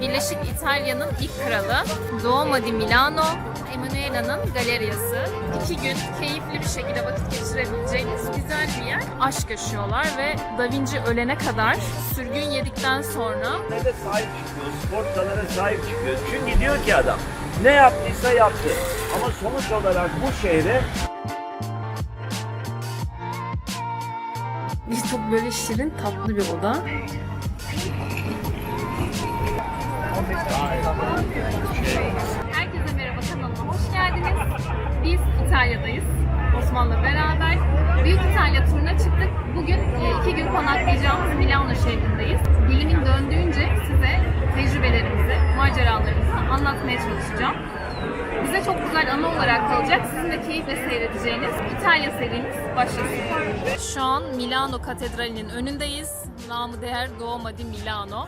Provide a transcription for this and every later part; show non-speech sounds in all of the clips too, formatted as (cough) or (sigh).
Birleşik İtalya'nın ilk kralı Duomo di Milano, Emanuela'nın galeryası. İki gün keyifli bir şekilde vakit geçirebileceğiniz güzel bir yer. Aşk yaşıyorlar ve Da Vinci ölene kadar sürgün yedikten sonra Ne de sahip çıkıyor, spor salona sahip çıkıyor. Çünkü diyor ki adam, ne yaptıysa yaptı. Ama sonuç olarak bu şehre bir çok böyle şirin tatlı bir oda. Herkese merhaba kanalıma hoş geldiniz. Biz İtalya'dayız. Osman'la beraber Büyük İtalya turuna çıktık. Bugün e, iki gün konaklayacağımız Milano şehrindeyiz. Dilimin döndüğünce size tecrübelerimizi, maceralarımızı anlatmaya çalışacağım. Bize çok güzel anı olarak kalacak. Sizin de keyifle seyredeceğiniz İtalya serimiz başlasın. Şu an Milano Katedrali'nin önündeyiz. Namı değer Duomo Milano.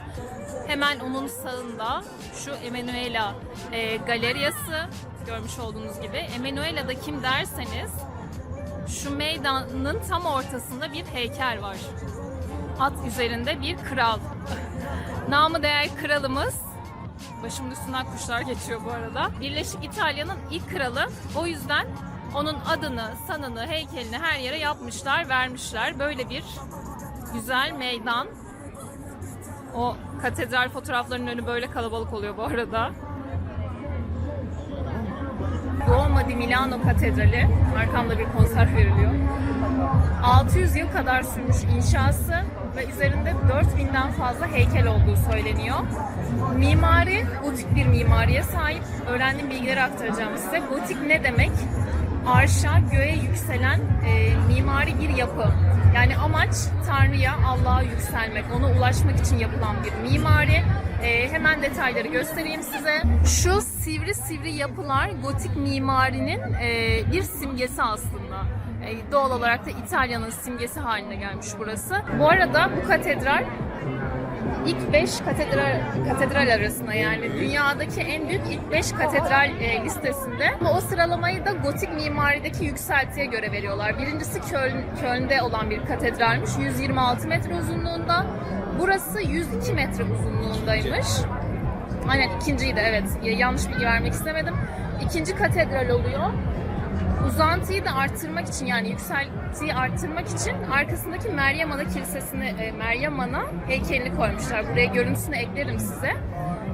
Hemen onun sağında şu Emanuela e, galeryası görmüş olduğunuz gibi. Emanuela da kim derseniz şu meydanın tam ortasında bir heykel var. At üzerinde bir kral. (laughs) Namı değer kralımız Başımın üstünden kuşlar geçiyor bu arada. Birleşik İtalya'nın ilk kralı. O yüzden onun adını, sanını, heykelini her yere yapmışlar, vermişler. Böyle bir güzel meydan. O katedral fotoğraflarının önü böyle kalabalık oluyor bu arada. Duomo di Milano Katedrali. Arkamda bir konser veriliyor. 600 yıl kadar sürmüş inşası ve üzerinde 4000'den fazla heykel olduğu söyleniyor. Mimari gotik bir mimariye sahip. Öğrendiğim bilgileri aktaracağım size. Gotik ne demek? Arşa, göğe yükselen e, mimari bir yapı. Yani amaç Tanrı'ya, Allah'a yükselmek, ona ulaşmak için yapılan bir mimari. E, hemen detayları göstereyim size. Şu sivri sivri yapılar gotik mimarinin e, bir simgesi aslında. E, doğal olarak da İtalya'nın simgesi haline gelmiş burası. Bu arada bu katedral ilk 5 katedral, katedral arasında yani dünyadaki en büyük ilk 5 katedral e, listesinde. Ama o sıralamayı da gotik mimarideki yükseltiye göre veriyorlar. Birincisi Köln, Köln'de olan bir katedralmiş. 126 metre uzunluğunda. Burası 102 metre uzunluğundaymış. Aynen ikinciyi de evet. Yanlış bilgi vermek istemedim. İkinci katedral oluyor uzantıyı da arttırmak için yani yükseltiyi arttırmak için arkasındaki Meryem Ana Kilisesi'ne e, Meryem Ana heykelini koymuşlar. Buraya görüntüsünü eklerim size.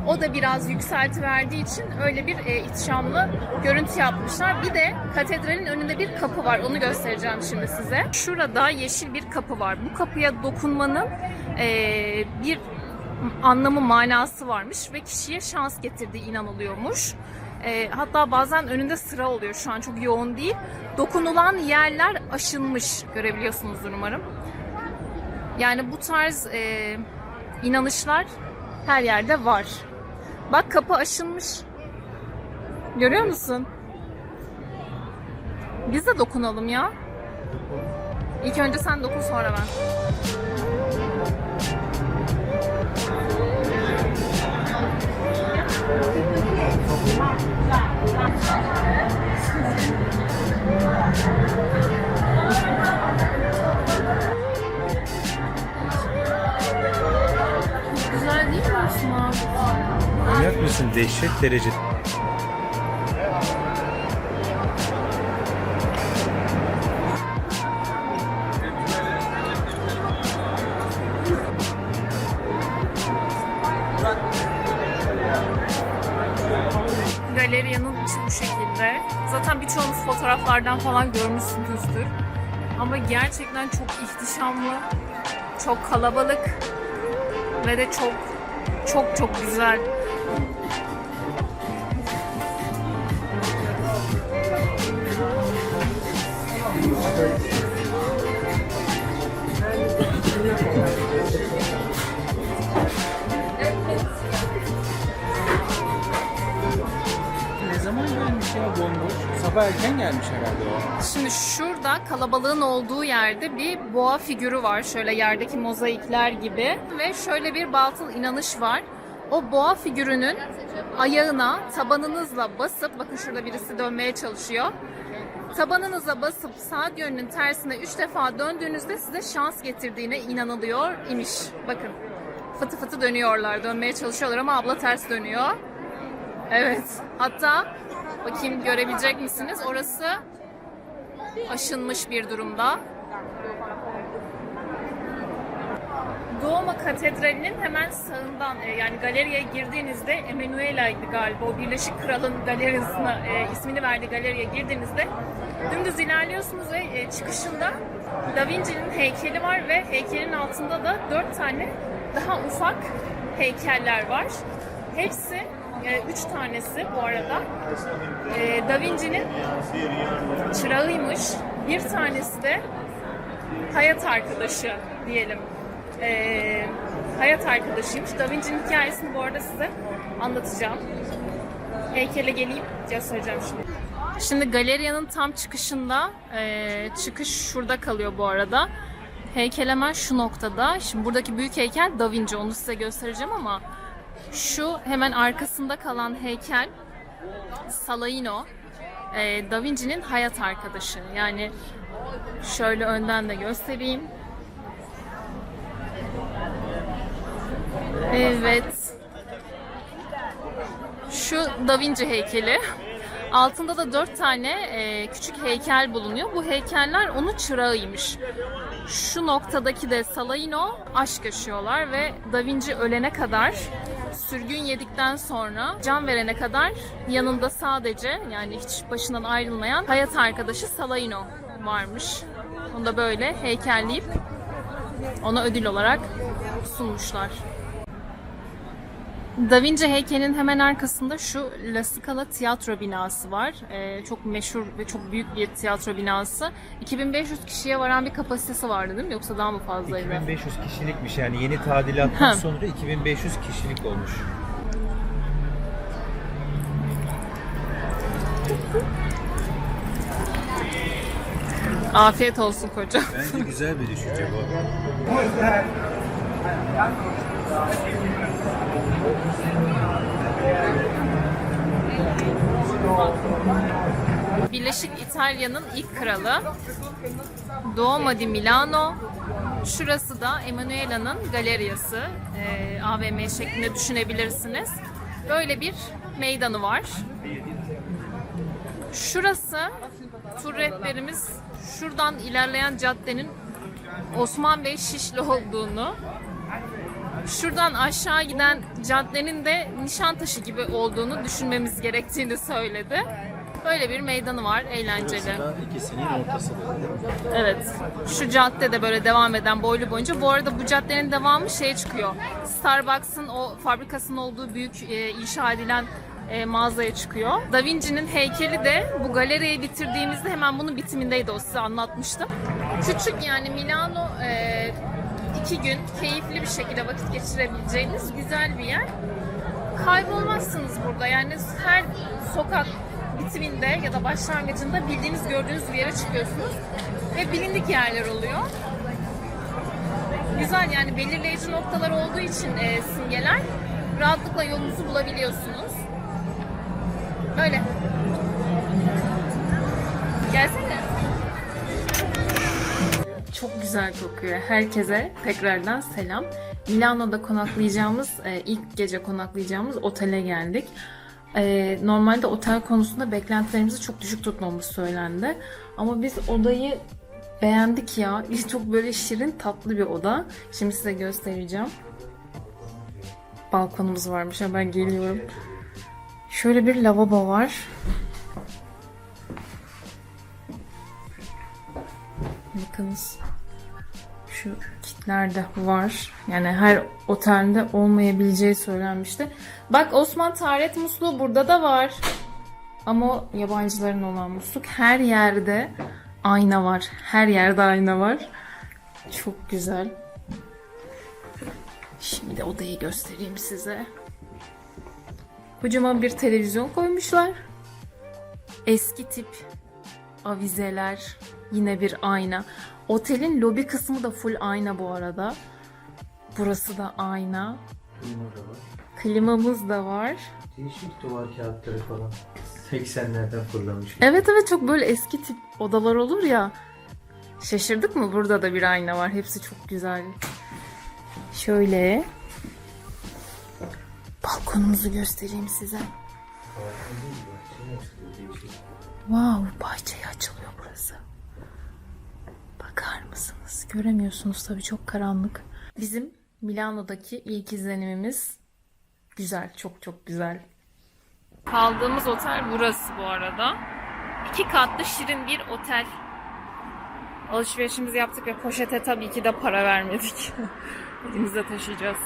O da biraz yükselti verdiği için öyle bir e, ihtişamlı görüntü yapmışlar. Bir de katedralin önünde bir kapı var. Onu göstereceğim şimdi size. Şurada yeşil bir kapı var. Bu kapıya dokunmanın e, bir anlamı manası varmış ve kişiye şans getirdiği inanılıyormuş. E, hatta bazen önünde sıra oluyor. Şu an çok yoğun değil. Dokunulan yerler aşınmış. Görebiliyorsunuzdur umarım. Yani bu tarz e, inanışlar her yerde var. Bak kapı aşınmış. Görüyor musun? Biz de dokunalım ya. İlk önce sen dokun sonra ben. Güzel değil mi Osman? Manyak mısın? Dehşet derece. Galeriyanın içi bu şekilde. Zaten birçoğunuz fotoğraflardan falan görmüşsünüzdür. Ama gerçekten çok ihtişamlı, çok kalabalık ve de çok çok çok güzel. Erken gelmiş herhalde o. Şimdi şurada kalabalığın olduğu yerde bir boğa figürü var. Şöyle yerdeki mozaikler gibi. Ve şöyle bir batıl inanış var. O boğa figürünün ayağına tabanınızla basıp, bakın şurada birisi dönmeye çalışıyor. Tabanınıza basıp saat yönünün tersine 3 defa döndüğünüzde size şans getirdiğine inanılıyor imiş. Bakın. fıtı fıtı dönüyorlar. Dönmeye çalışıyorlar ama abla ters dönüyor. Evet. Hatta bakayım görebilecek misiniz? Orası aşınmış bir durumda. Duomo Katedrali'nin hemen sağından e, yani galeriye girdiğinizde Emanuela'ydı galiba o Birleşik Kral'ın galerisine e, ismini verdiği galeriye girdiğinizde dümdüz ilerliyorsunuz ve e, çıkışında Da Vinci'nin heykeli var ve heykelin altında da dört tane daha ufak heykeller var. Hepsi e, üç tanesi bu arada e, Da Vinci'nin çırağıymış. Bir tanesi de hayat arkadaşı diyelim. Ee, hayat arkadaşıymış. Da Vinci'nin hikayesini bu arada size anlatacağım. Heykele geleyim göstereceğim şimdi. Şimdi galeriyanın tam çıkışında, ee, çıkış şurada kalıyor bu arada. Heykel hemen şu noktada. Şimdi buradaki büyük heykel Da Vinci, onu size göstereceğim ama şu hemen arkasında kalan heykel Salaino, ee, Da Vinci'nin hayat arkadaşı. Yani şöyle önden de göstereyim. Evet. Şu Da Vinci heykeli. Altında da dört tane e, küçük heykel bulunuyor. Bu heykeller onun çırağıymış. Şu noktadaki de Salaino aşk yaşıyorlar ve Da Vinci ölene kadar sürgün yedikten sonra can verene kadar yanında sadece yani hiç başından ayrılmayan hayat arkadaşı Salaino varmış. Onu da böyle heykelleyip ona ödül olarak sunmuşlar. Da Vinci heykelinin hemen arkasında şu La Scala tiyatro binası var. Ee, çok meşhur ve çok büyük bir tiyatro binası. 2500 kişiye varan bir kapasitesi vardı değil mi? Yoksa daha mı fazlaydı? 2500 kişilikmiş yani yeni tadilattan Ha. sonra 2500 kişilik olmuş. Afiyet olsun koca. Bence güzel bir düşünce bu. (laughs) Birleşik İtalya'nın ilk kralı. Duomo Milano. Şurası da Emanuela'nın galeriyası. Ee, AVM şeklinde düşünebilirsiniz. Böyle bir meydanı var. Şurası tur rehberimiz şuradan ilerleyen caddenin Osman Bey Şişli olduğunu, şuradan aşağı giden caddenin de Nişantaşı gibi olduğunu düşünmemiz gerektiğini söyledi. Böyle bir meydanı var, eğlenceli. Da ikisinin ortası. Evet. Şu cadde de böyle devam eden boylu boyunca. Bu arada bu caddenin devamı şeye çıkıyor. Starbucks'ın o fabrikasının olduğu büyük e, inşa edilen e, mağazaya çıkıyor. Da Vinci'nin heykeli de bu galeriyi bitirdiğimizde hemen bunun bitimindeydi o size anlatmıştım. Küçük yani Milano e, iki gün keyifli bir şekilde vakit geçirebileceğiniz güzel bir yer. Kaybolmazsınız burada yani her sokak bitiminde ya da başlangıcında bildiğiniz gördüğünüz bir yere çıkıyorsunuz ve bilindik yerler oluyor. Güzel yani belirleyici noktalar olduğu için e, simgeler rahatlıkla yolunuzu bulabiliyorsunuz. Öyle. Gelsene. Çok güzel kokuyor. Herkese tekrardan selam. Milano'da konaklayacağımız, e, ilk gece konaklayacağımız otele geldik. E, normalde otel konusunda beklentilerimizi çok düşük tutmamız söylendi. Ama biz odayı beğendik ya. (laughs) Çok böyle şirin, tatlı bir oda. Şimdi size göstereceğim. Balkonumuz varmış. Hemen geliyorum. Şöyle bir lavabo var. Bakınız. Şu kitler de var. Yani her otelde olmayabileceği söylenmişti. Bak Osman Taharet musluğu burada da var. Ama yabancıların olan musluk. Her yerde ayna var. Her yerde ayna var. Çok güzel. Şimdi odayı göstereyim size. Kocaman bir televizyon koymuşlar. Eski tip avizeler, yine bir ayna. Otelin lobi kısmı da full ayna bu arada. Burası da ayna. Klimamız da var. Değişik duvar kağıtları falan. 80'lerden fırlamış. Evet evet çok böyle eski tip odalar olur ya. Şaşırdık mı? Burada da bir ayna var. Hepsi çok güzel. Şöyle. Balkonumuzu göstereyim size. Wow, bahçeye açılıyor burası. Bakar mısınız? Göremiyorsunuz tabii çok karanlık. Bizim Milano'daki ilk izlenimimiz güzel, çok çok güzel. Kaldığımız otel burası bu arada. İki katlı şirin bir otel. Alışverişimizi yaptık ve poşete tabii ki de para vermedik. (laughs) Elimizde taşıyacağız.